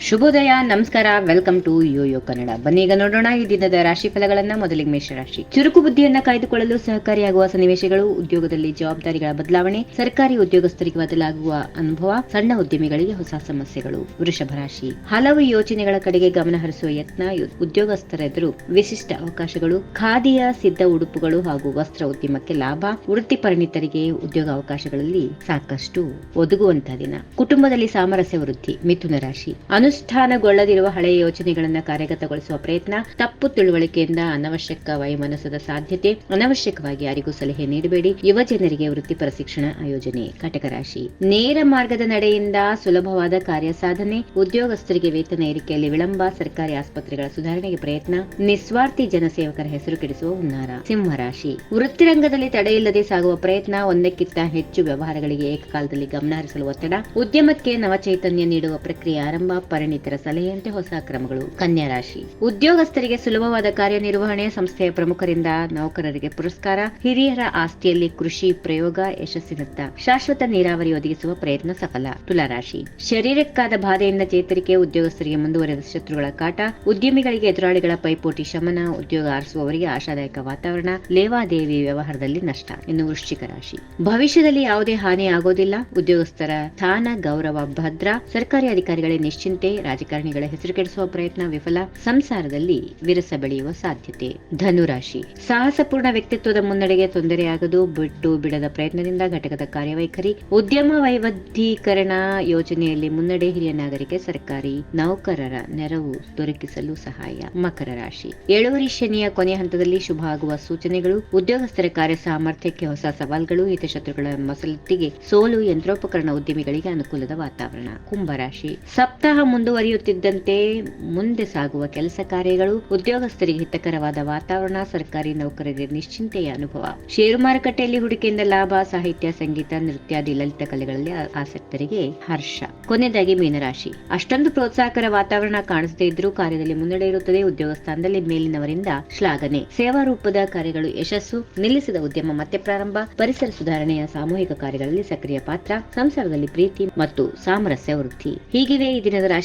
ಶುಭೋದಯ, ನಮಸ್ಕಾರ, welcome to Yoyo Kannada. ಬನ್ನಿ, ಈಗ ನೋಡೋಣ ಈ ದಿನದ ರಾಶಿ ಫಲಗಳನ್ನ ಮೊದಲಿಗೆ ಮೇಷರಾಶಿ ಚುರುಕು ಬುದ್ಧಿಯನ್ನ ಕಾಯ್ದುಕೊಳ್ಳಲು ಸಹಕಾರಿಯಾಗುವ ಸನ್ನಿವೇಶಗಳು, ಉದ್ಯೋಗದಲ್ಲಿ ಜವಾಬ್ದಾರಿಗಳ ಬದಲಾವಣೆ, ಸರ್ಕಾರಿ ಉದ್ಯೋಗಸ್ಥರಿಗೆ ಬದಲಾಗುವ ಅನುಭವ, ಸಣ್ಣ ಉದ್ಯಮಿಗಳಿಗೆ ಹೊಸ ಸಮಸ್ಯೆಗಳು, ವೃಷಭ ರಾಶಿ. ಹಲವು ಯೋಜನೆಗಳ ಕಡೆಗೆ ಗಮನ ಹರಿಸುವ ಯತ್ನ ಉದ್ಯೋಗಸ್ಥರೆದುರು ಉದ್ಯೋಗಸ್ಥರ ವಿಶಿಷ್ಟ ಅವಕಾಶಗಳು, ಖಾದಿಯ ಸಿದ್ಧ ಉಡುಪುಗಳು ಹಾಗೂ ವಸ್ತ್ರ ಉದ್ಯಮಕ್ಕೆ ಲಾಭ, ವೃತ್ತಿ ಪರಿಣಿತರಿಗೆ ಉದ್ಯೋಗ ಅವಕಾಶಗಳಲ್ಲಿ ಸಾಕಷ್ಟು ಒದಗುವಂತಹ ದಿನ. ಕುಟುಂಬದಲ್ಲಿ ಸಾಮರಸ್ಯ ವೃದ್ಧಿ, ಮಿಥುನ ರಾಶಿ. ಅನುಷ್ಠಾನಗೊಳ್ಳದಿರುವ ಹಳೆಯ ಯೋಜನೆಗಳನ್ನು ಕಾರ್ಯಗತಗೊಳಿಸುವ ಪ್ರಯತ್ನ, ತಪ್ಪು ತಿಳುವಳಿಕೆಯಿಂದ ಅನವಶ್ಯಕ ವೈಮನಸ್ಸದ ಸಾಧ್ಯತೆ, ಅನವಶ್ಯಕವಾಗಿ ಯಾರಿಗೂ ಸಲಹೆ ನೀಡಬೇಡಿ, ಯುವ ಜನರಿಗೆ ವೃತ್ತಿಪರ ಶಿಕ್ಷಣ ಆಯೋಜನೆ ಕಟಕ ರಾಶಿ. ನೇರ ಮಾರ್ಗದ ನಡೆಯಿಂದ ಸುಲಭವಾದ ಕಾರ್ಯ ಸಾಧನೆ ಉದ್ಯೋಗಸ್ಥರಿಗೆ ವೇತನ ಏರಿಕೆಯಲ್ಲಿ ವಿಳಂಬ, ಸರ್ಕಾರಿ ಆಸ್ಪತ್ರೆಗಳ ಸುಧಾರಣೆಗೆ ಪ್ರಯತ್ನ, ನಿಸ್ವಾರ್ಥಿ ಜನಸೇವಕರ ಹೆಸರು ಕೆಡಿಸುವ ಹುನ್ನಾರ. ಸಿಂಹರಾಶಿ ವೃತ್ತಿರಂಗದಲ್ಲಿ ತಡೆಯಿಲ್ಲದೆ ಸಾಗುವ ಪ್ರಯತ್ನ, ಒಂದಕ್ಕಿಂತ ಹೆಚ್ಚು ವ್ಯವಹಾರಗಳಿಗೆ ಏಕಕಾಲದಲ್ಲಿ ಗಮನ ಹರಿಸಲು ಒತ್ತಡ, ಉದ್ಯಮಕ್ಕೆ ನವಚೈತನ್ಯ ನೀಡುವ ಪ್ರಕ್ರಿಯೆ ಆರಂಭ ಪರಿಣಿತರ ಸಲಹೆಯಂತೆ ಹೊಸ ಕ್ರಮಗಳು. ಕನ್ಯಾ ರಾಶಿ. ಉದ್ಯೋಗಸ್ಥರಿಗೆ ಸುಲಭವಾದ ಕಾರ್ಯನಿರ್ವಹಣೆ ಸಂಸ್ಥೆಯ ಪ್ರಮುಖರಿಂದ ನೌಕರರಿಗೆ ಪುರಸ್ಕಾರ. ಹಿರಿಯರ ಆಸ್ತಿಯಲ್ಲಿ ಕೃಷಿ ಪ್ರಯೋಗ ಯಶಸ್ಸಿನತ್ತ ಶಾಶ್ವತ ನೀರಾವರಿ ಒದಗಿಸುವ ಪ್ರಯತ್ನ ಸಫಲ. ತುಲಾರಾಶಿ ಶರೀರಕ್ಕಾದ ಬಾಧೆಯಿಂದ ಚೇತರಿಕೆ, ಉದ್ಯೋಗಸ್ಥರಿಗೆ ಮುಂದುವರೆದ ಶತ್ರುಗಳ ಕಾಟ. ಉದ್ಯಮಿಗಳಿಗೆ ಎದುರಾಳಿಗಳ ಪೈಪೋಟಿ ಶಮನ. ಉದ್ಯೋಗ ಆರಿಸುವವರಿಗೆ ಆಶಾದಾಯಕ ವಾತಾವರಣ. ಲೇವಾದೇವಿ ವ್ಯವಹಾರದಲ್ಲಿ ನಷ್ಟ. ಇನ್ನು ವೃಶ್ಚಿಕ ರಾಶಿ. ಭವಿಷ್ಯದಲ್ಲಿ ಯಾವುದೇ ಹಾನಿ ಆಗೋದಿಲ್ಲ ಉದ್ಯೋಗಸ್ಥರ ಸ್ಥಾನ, ಗೌರವ, ಭದ್ರ. ಸರ್ಕಾರಿ ಅಧಿಕಾರಿಗಳೇ ನಿಶ್ಚಿಂತೆ. ರಾಜಕಾರಣಿಗಳ ಹೆಸರು ಕೆಡಿಸುವ ಪ್ರಯತ್ನ ವಿಫಲ. ಸಂಸಾರದಲ್ಲಿ ವಿರಸ ಬೆಳೆಯುವ ಸಾಧ್ಯತೆ. ಧನುರಾಶಿ. ಸಾಹಸಪೂರ್ಣ ವ್ಯಕ್ತಿತ್ವದ ಮುನ್ನಡೆಗೆ ತೊಂದರೆಯಾಗದು. ಬಿಟ್ಟು ಬಿಡದ ಪ್ರಯತ್ನದಿಂದ ಘಟಕದ ಕಾರ್ಯವೈಖರಿ. ಉದ್ಯಮ ವೈವಿಧ್ಯೀಕರಣ ಯೋಜನೆಯಲ್ಲಿ ಮುನ್ನಡೆ ಹಿರಿಯ ನಾಗರಿಕ ಸರ್ಕಾರಿ ನೌಕರರ ನೆರವು ದೊರಕಿಸಲು ಸಹಾಯ. ಮಕರ ರಾಶಿ. ಏಳುವರಿ ಶನಿಯ ಕೊನೆಯ ಹಂತದಲ್ಲಿ ಶುಭ ಆಗುವ ಸೂಚನೆಗಳು. ಉದ್ಯೋಗಸ್ಥರ ಕಾರ್ಯ ಸಾಮರ್ಥ್ಯಕ್ಕೆ ಹೊಸ ಸವಾಲ್ಗಳು. ಹಿತಶತ್ರುಗಳ ಮಸಲತ್ತಿಗೆ ಸೋಲು. ಯಂತ್ರೋಪಕರಣ ಉದ್ಯಮಿಗಳಿಗೆ ಅನುಕೂಲದ ವಾತಾವರಣ. ಕುಂಭರಾಶಿ ಸಪ್ತಾಹ ಮುಂದುವರಿಯುತ್ತಿದ್ದಂತೆ ಮುಂದೆ ಸಾಗುವ ಕೆಲಸ ಕಾರ್ಯಗಳು ಉದ್ಯೋಗಸ್ಥರಿಗೆ ಹಿತಕರವಾದ ವಾತಾವರಣ, ಸರ್ಕಾರಿ ನೌಕರರಿಗೆ ನಿಶ್ಚಿಂತೆಯ ಅನುಭವ. ಷೇರು ಮಾರುಕಟ್ಟೆಯಲ್ಲಿ ಹೂಡಿಕೆಯಿಂದ ಲಾಭ, ಸಾಹಿತ್ಯ, ಸಂಗೀತ ನೃತ್ಯಾದಿ ಲಲಿತ ಕಲೆಗಳಲ್ಲಿ ಆಸಕ್ತರಿಗೆ ಹರ್ಷ. ಕೊನೆಯದಾಗಿ ಮೀನರಾಶಿ. ಅಷ್ಟೊಂದು ಪ್ರೋತ್ಸಾಹಕರ ವಾತಾವರಣ ಕಾಣಿಸದೇ ಇದ್ರೂ ಕಾರ್ಯದಲ್ಲಿ ಮುನ್ನಡೆ ಇರುತ್ತದೆ. ಉದ್ಯೋಗ ಸ್ಥಾನದಲ್ಲಿ ಮೇಲಿನವರಿಂದ ಶ್ಲಾಘನೆ. ಸೇವಾ ರೂಪದ ಕಾರ್ಯಗಳು ಯಶಸ್ಸು ನಿಲ್ಲಿಸಿದ ಉದ್ಯಮ ಮತ್ತೆ ಪ್ರಾರಂಭ. ಪರಿಸರ ಸುಧಾರಣೆಯ ಸಾಮೂಹಿಕ ಕಾರ್ಯಗಳಲ್ಲಿ ಸಕ್ರಿಯ ಪಾತ್ರ. ಸಂಸಾರದಲ್ಲಿ ಪ್ರೀತಿ ಮತ್ತು ಸಾಮರಸ್ಯ ವೃದ್ಧಿ. ಹೀಗಿವೆ ಈ ದಿನದ